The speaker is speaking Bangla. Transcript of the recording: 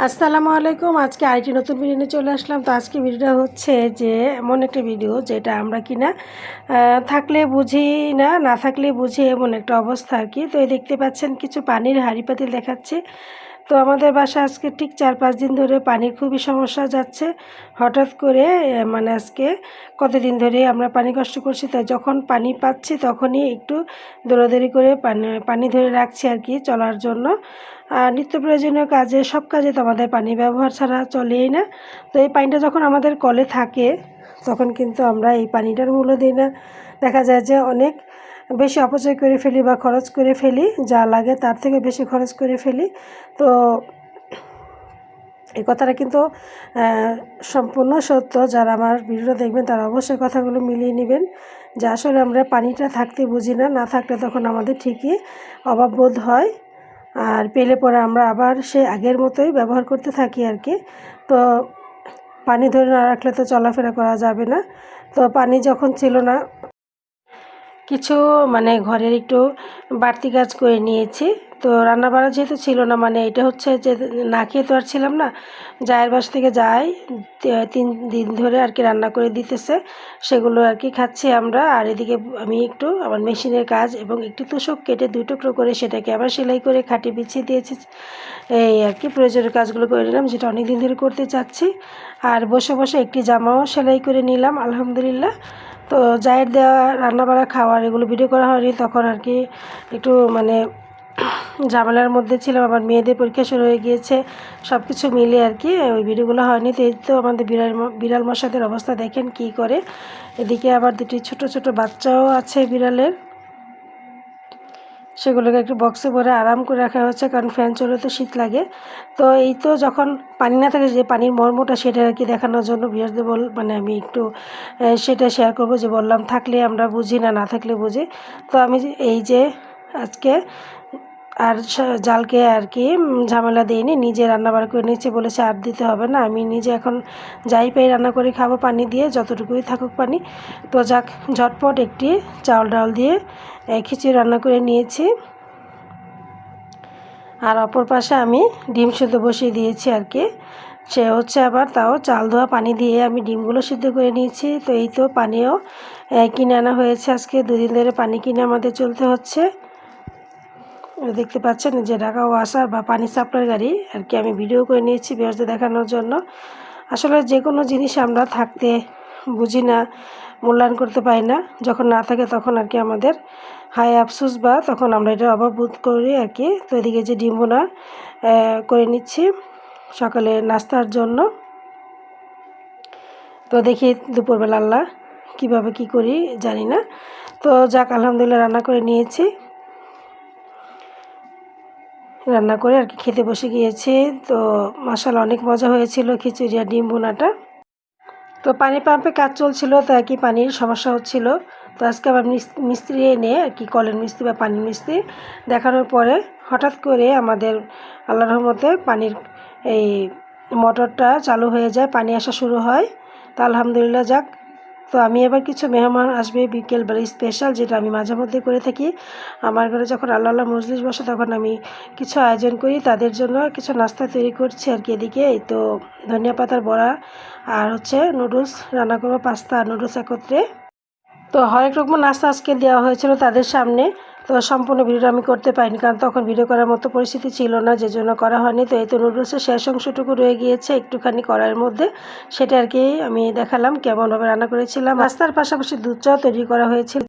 আসসালামু আলাইকুম। আজকে আইটি নতুন ভিডিও নিয়ে চলে আসলাম। তো আজকে ভিডিওটা হচ্ছে যে, এমন একটা ভিডিও যেটা আমরা কিনা থাকলে বুঝি না না থাকলে বুঝি এমন একটা অবস্থা আর কি। তো দেখতে পাচ্ছেন, কিছু পানির হাঁড়ি পাতিল দেখাচ্ছে। তো আমাদের বাসা আজকে ঠিক চার পাঁচ দিন ধরে পানির খুবই সমস্যা যাচ্ছে। হঠাৎ করে মানে আজকে কতদিন ধরে আমরা পানি কষ্ট করছি, তাই যখন পানি পাচ্ছি তখনই একটু দৌড়াদৌড়ি করে পানি পানি ধরে রাখছি আর কি চলার জন্য। আর নিত্য প্রয়োজনীয় কাজে, সব কাজে তো আমাদের পানি ব্যবহার ছাড়া চলেই না। তো এই পানিটা যখন আমাদের কলে থাকে, তখন কিন্তু আমরা এই পানিটার মূল্য দিই না। দেখা যায় যে অনেক বেশি অপচয় করে ফেলি বা খরচ করে ফেলি, যা লাগে তার থেকে বেশি খরচ করে ফেলি। তো এই কথাটা কিন্তু সম্পূর্ণ সত্য। যারা আমার ভিডিও দেখবেন, তারা অবশ্যই কথাগুলো মিলিয়ে নেবেন। যে আসলে আমরা পানিটা থাকতে বুঝি না না থাকলে তখন আমাদের ঠিকই অভাব বোধ হয়। আর পেলে পরে আমরা আবার সে আগের মতোই ব্যবহার করতে থাকি আর কি। তো পানি ধরে না রাখলে তো চলাফেরা করা যাবে না। তো পানি যখন ছিল না কিছু মানে ঘরের একটু বাড়তি কাজ করে নিয়েছি। তো রান্না বাড়া যেহেতু ছিল না মানে এটা হচ্ছে যে না খেয়ে তো আর ছিলাম না। জায়ের বাস থেকে যাই তিন দিন ধরে আর কি রান্না করে দিতেছে। সেগুলো আর কি খাচ্ছি আমরা। আর এদিকে আমি একটু আমার মেশিনের কাজ এবং একটু তোষক কেটে দুই টুকরো করে সেটাকে আবার সেলাই করে খাটি বিছিয়ে দিয়েছি। এই আর কি প্রয়োজনীয় কাজগুলো করে নিলাম, যেটা অনেক দিন ধরে করতে চাচ্ছি। আর বসে বসে একটি জামাও সেলাই করে নিলাম, আলহামদুলিল্লাহ। তো জায়ের দেওয়া রান্নাবাড়া খাওয়ার এগুলো ভিডিও করা হয়নি। তখন আর কি একটু মানে ঝামেলার মধ্যে ছিলাম। আমার মেয়েদের পরীক্ষা শুরু হয়ে গিয়েছে। সব কিছু মিলে আর কি ওই ভিডিওগুলো হয়নি। তো এই তো আমাদের বিড়াল বিড়াল মশাদের অবস্থা দেখেন কি করে। এদিকে আবার দুটি ছোট ছোট বাচ্চাও আছে বিড়ালের। সেগুলোকে একটু বক্সে ভরে আরাম করে রাখা হচ্ছে কারণ ফ্যান চলে তো শীত লাগে। তো এই তো যখন পানি না থাকে, যে পানির মর্মটা সেটা আর কি দেখানোর জন্য বিয়াসদের বল মানে আমি একটু সেটা শেয়ার করব যে বললাম থাকলে আমরা বুঝি না না থাকলে বুঝি। তো আমি এই যে আজকে আর জালকে আর কি ঝামেলা দিইনি, নিজে রান্না বার করে নিচ্ছে বলেছে আর দিতে হবে না, আমি নিজে এখন যাই পাই রান্না করে খাব পানি দিয়ে, যতটুকুই থাকুক পানি। তো যাক, ঝটপট একটি চাউল ডাল দিয়ে খিচুড়ি রান্না করে নিয়েছি। আর অপর পাশে আমি ডিম সিদ্ধ বসিয়ে দিয়েছি আর কি, সে হচ্ছে আবার তাও চাল ধোয়া পানি দিয়ে আমি ডিমগুলো সিদ্ধ করে নিয়েছি, তো এই তো পানিও কিনে আনা হয়েছে আজকে, দুদিন ধরে পানি কিনে আমাদের চলতে হচ্ছে। দেখতে পাচ্ছেন যে ঢাকা ওয়াসার বা পানি সাপ্লাই গাড়ি আর কি আমি ভিডিও করে নিয়েছি বিয়ার্সদের দেখানোর জন্য। আসলে যে কোনো জিনিস আমরা থাকতে বুঝি না, মূল্যায়ন করতে পারি না। যখন না থাকে তখন আর কি আমাদের হাই আফসোস বা তখন আমরা এটা অভাব বোধ করি আর কি। তো এদিকে যে ডিম বোনা করে নিচ্ছি সকালে নাস্তার জন্য। তো দেখি দুপুরবেলা আল্লাহ কীভাবে কি করি জানি না। তো যাক, আলহামদুলিল্লাহ রান্না করে নিয়েছি। রান্না করে আর কি খেতে বসে গিয়েছি। তো মশালা অনেক মজা হয়েছিল খিচুড়ি আর ডিম বোনাটা তো পানি পাম্পে কাজ চলছিল, তো কি পানির সমস্যা হচ্ছিল। তো আজকে আবার মিস্ত্রি এনে আর কি কলের মিস্ত্রি বা পানির মিস্ত্রি দেখানোর পরে হঠাৎ করে আমাদের আল্লাহ রহমতে পানির এই মোটরটা চালু হয়ে যায়, পানি আসা শুরু হয়। তা আলহামদুলিল্লাহ যাক তো আমি এবার কিছু মেহমান আসবে বিকেলবেলা স্পেশাল যেটা আমি মাঝে মধ্যে করে থাকি। আমার ঘরে যখন আল্লাহ আল্লাহ মজলিস বসে তখন আমি কিছু আয়োজন করি, তাদের জন্য কিছু নাস্তা তৈরি করছি আর কি এদিকে। এই তো ধনিয়া পাতার বড়া আর হচ্ছে নুডলস, রান্না করব পাস্তা নুডলস একত্রে। তো হরেক রকম নাস্তা আজকে দেওয়া হয়েছিল তাদের সামনে। তো সম্পূর্ণ ভিডিও আমি করতে পারিনি, কারণ তখন ভিডিও করার মতো পরিস্থিতি ছিল না যে জন্য করা হয়নি। তো এই তো নুডলসের শেষ অংশটুকু রয়ে গিয়েছে একটুখানি করার মধ্যে। সেটা আর কি আমি দেখালাম, কেমনভাবে রান্না করেছিলাম। নাস্তার পাশাপাশি দুধ চাও তৈরি করা হয়েছিল।